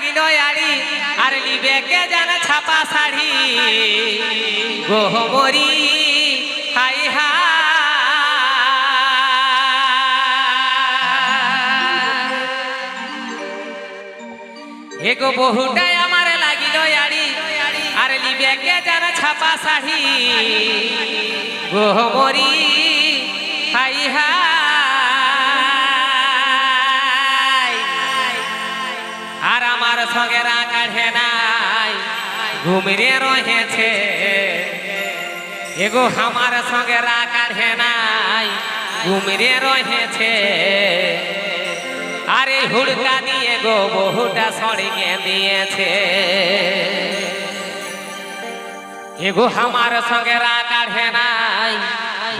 লাগিল আর লিবে কে জানা ছাপা শাড়ি? গোহমরি হাই হা এগো বহুটাই আমার লাগিল আড়ি, আর লিবে কে জানা ছাপা শাড়ি? গোহমরি ঘুমিয়ে রয়েছে। এগো আমার সঙ্গে রাখার হে নাই, ঘুমিয়ে রয়েছে। আরে হুড়কা দিয়ে গো, বহুটা সরিয়ে দিয়েছে। এগো আমার সঙ্গে রাখার হে নাই,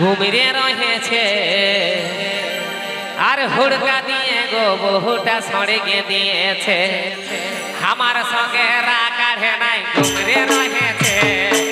ঘুমিয়ে রয়েছে। আর হুড়কা দিয়ে গো, বহুটা সরিয়ে দিয়েছে। আমার সঙ্গে রাখ แห่ได้ลงไปเรียร้อยแห่เท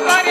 Somebody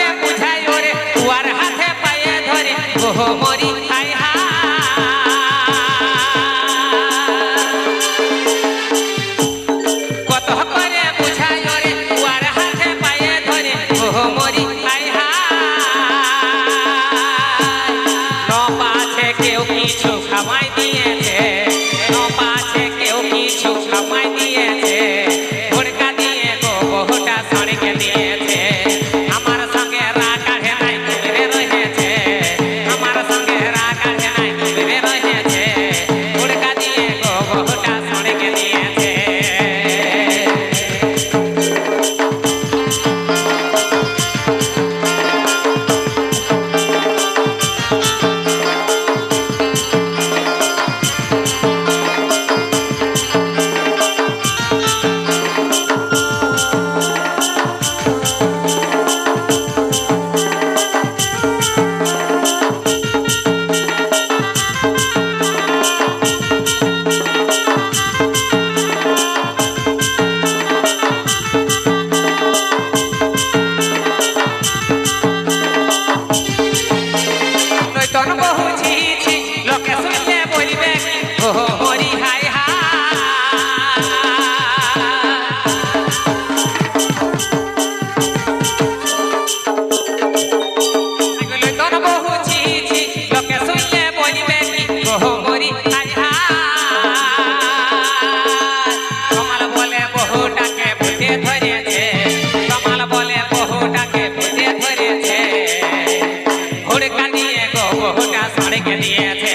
ওর কানিয়ে গো ওটা সড়কে নিয়েছে।